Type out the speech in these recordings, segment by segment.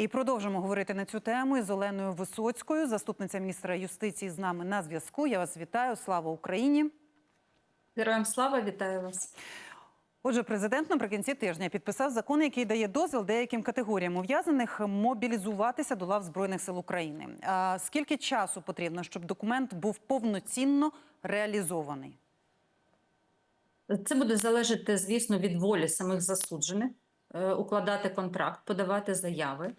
І продовжимо говорити на цю тему із Оленою Висоцькою, заступниця міністра юстиції з нами на зв'язку. Я вас вітаю. Слава Україні. Героям слава, вітаю вас. Отже, президент наприкінці тижня підписав закон, який дає дозвіл деяким категоріям ув'язаних мобілізуватися до лав збройних сил України. А скільки часу потрібно, щоб документ був повноцінно реалізований? Це буде залежати, звісно, від волі самих засуджених укладати контракт, подавати заяви.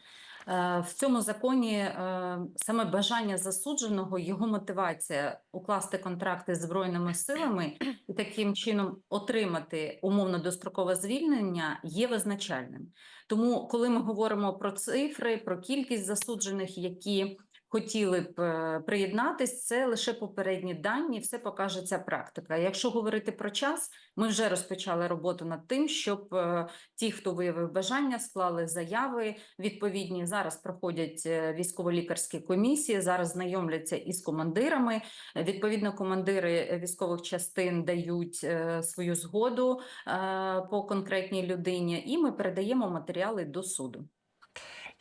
Е, В цьому законі е, саме бажання засудженого, його мотивація укласти контракти з збройними силами і таким чином отримати умовно дострокове звільнення є визначальним. Тому, коли ми говоримо про цифри, про кількість засуджених, які хотіли б е, приєднатись, це лише попередні дані, все покаже ця практика. Якщо говорити про час, ми вже розпочали роботу над тим, щоб е, ті, хто виявив бажання, склали заяви відповідні. Зараз проходять е, військово-лікарські комісії, зараз знайомляться із командирами. Відповідно, командири військових частин дають свою згоду по конкретній людині, і ми передаємо матеріали до суду.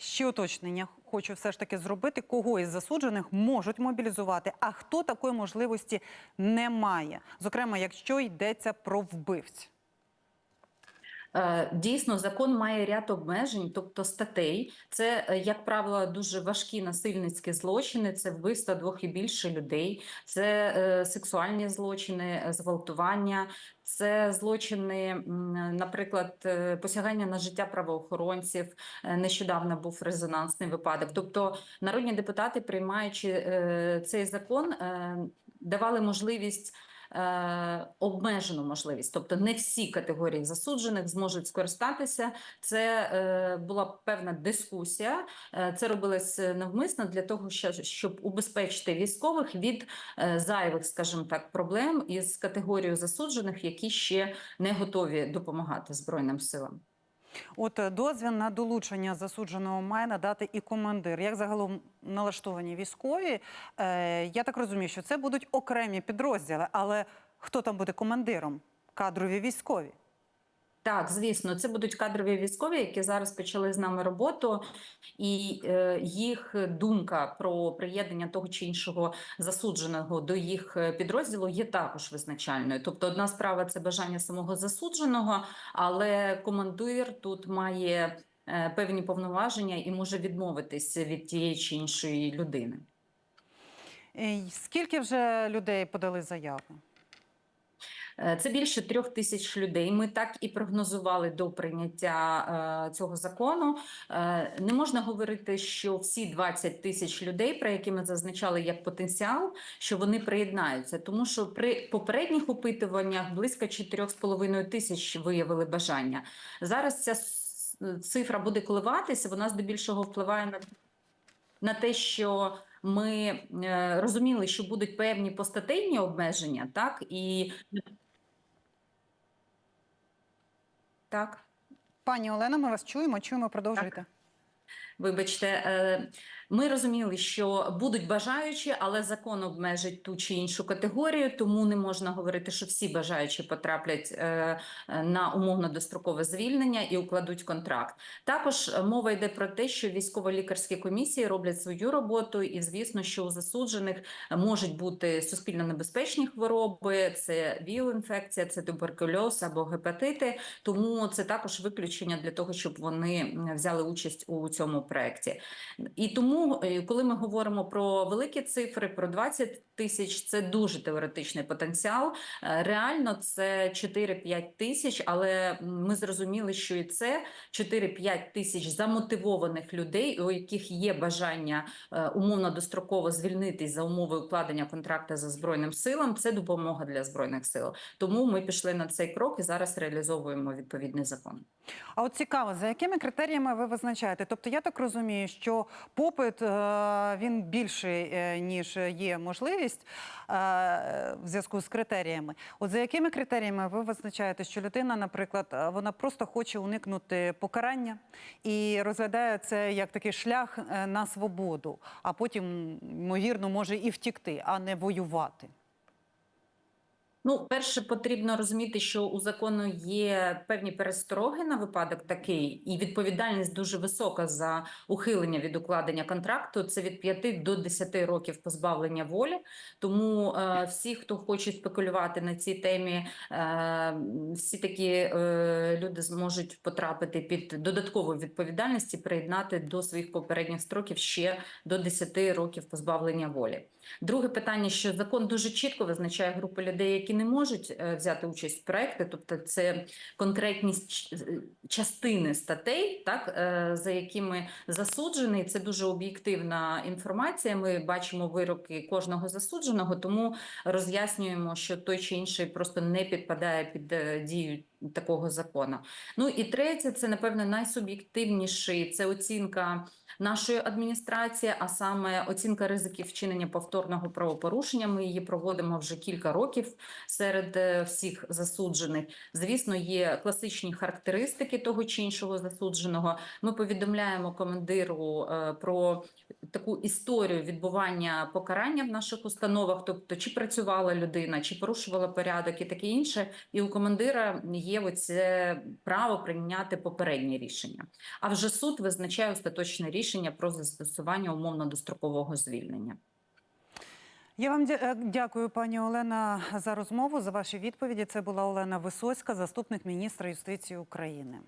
Ще уточнення хочу все ж таки зробити, кого із засуджених можуть мобілізувати, а хто такої можливості не має. Зокрема, якщо йдеться про вбивць. Е, Дійсно, закон має ряд обмежень, тобто статей. Це, е, як правило, дуже важкі насильницькі злочини. Це вбивство двох і більше людей, це е, сексуальні злочини, зґвалтування, це злочини, наприклад, посягання на життя правоохоронців. Нещодавно був резонансний випадок. Тобто, народні депутати, приймаючи цей закон, давали можливість. Е, Обмежену можливість, тобто не всі категорії засуджених зможуть скористатися. Це е, була певна дискусія. Е, це робилось навмисно для того, щоб убезпечити військових від зайвих, скажімо так, проблем із категорією засуджених, які ще не готові допомагати збройним силам. От е, дозвіл на долучення засудженого має надати і командир. Як загалом налаштовані військові? Е, я так розумію, що це будуть окремі підрозділи, але хто там буде командиром? Кадрові військові. Так, звісно, це будуть кадрові військові, які зараз почали з нами роботу, і е, їх думка про приєднання того чи іншого засудженого до їх е, підрозділу є також визначальною. Тобто, одна справа це бажання самого засудженого, але командир тут має е, певні повноваження і може відмовитись від тієї чи іншої людини. Скільки вже людей подали заяви? Е, Це більше трьох тисяч людей. Ми так і прогнозували до прийняття е, цього закону. Е, не можна говорити, що всі 20 тисяч людей, про які ми зазначали як потенціал, що вони приєднаються, тому що при попередніх опитуваннях близько 4,5 тисяч виявили бажання. Зараз ця цифра буде коливатися. Вона здебільшого впливає на, на те, що ми е, розуміли, що будуть певні постатейні обмеження, так і так. Пані Олена, ми вас чуємо. Чуємо, продовжуйте. Вибачте, е, ми розуміли, що будуть бажаючі, але закон обмежить ту чи іншу категорію, тому не можна говорити, що всі бажаючі потраплять е, на умовно дострокове звільнення і укладуть контракт. Також е, мова йде про те, що військово-лікарські комісії роблять свою роботу, і звісно, що у засуджених можуть бути суспільно небезпечні хвороби, це віл-інфекція, це туберкульоз або гепатити. Тому це також виключення для того, щоб вони взяли участь у цьому проєкті. І тому, е, коли ми говоримо про великі цифри, про 20 тисяч, це дуже теоретичний потенціал. Е, Реально це 4-5 тисяч, але ми зрозуміли, що і це 4-5 тисяч замотивованих людей, у яких є бажання е, умовно достроково звільнитись за умови укладення контракту за збройним силам. Це допомога для збройних сил. Тому ми пішли на цей крок і зараз реалізовуємо відповідний закон. А от цікаво, за якими критеріями ви визначаєте? Тобто, я так розумію, що попит е, він більший, е, ніж є можливість е, в зв'язку з критеріями. От за якими критеріями ви визначаєте, що людина, наприклад, вона просто хоче уникнути покарання і розглядає це як такий шлях на свободу, а потім, ймовірно, може і втікти, а не воювати? Ну, перше, потрібно розуміти, що у закону є певні перестороги на випадок такий, і відповідальність дуже висока за ухилення від укладення контракту. Це від 5 до 10 років позбавлення волі. Тому е, всі, хто хоче спекулювати на цій темі, е, всі такі е, люди зможуть потрапити під додаткову відповідальність і приєднати до своїх попередніх строків ще до 10 років позбавлення волі. Друге питання, що закон дуже чітко визначає групи людей, які не можуть е, взяти участь в проекти, тобто це конкретність е, частини статей, так е, за якими засуджений. Це дуже об'єктивна інформація. Ми бачимо вироки кожного засудженого, тому роз'яснюємо, що той чи інший просто не підпадає під дію такого закону. Ну і третє, це напевно найсуб'єктивніший це оцінка нашої адміністрації, а саме оцінка ризиків вчинення повторного правопорушення. Ми її проводимо вже кілька років серед е, всіх засуджених. Звісно, є класичні характеристики того чи іншого засудженого. Ми повідомляємо командиру е, про таку історію відбування покарання в наших установах, тобто чи працювала людина, чи порушувала порядок і таке інше. І у командира є оце право прийняти попереднє рішення. А вже суд визначає остаточне рішення про застосування умовно-дострокового звільнення. Я вам е, дякую, пані Олена, за розмову, за ваші відповіді. Це була Олена Висоцька, заступник міністра юстиції України.